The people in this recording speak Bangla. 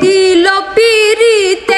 দিল পিরিত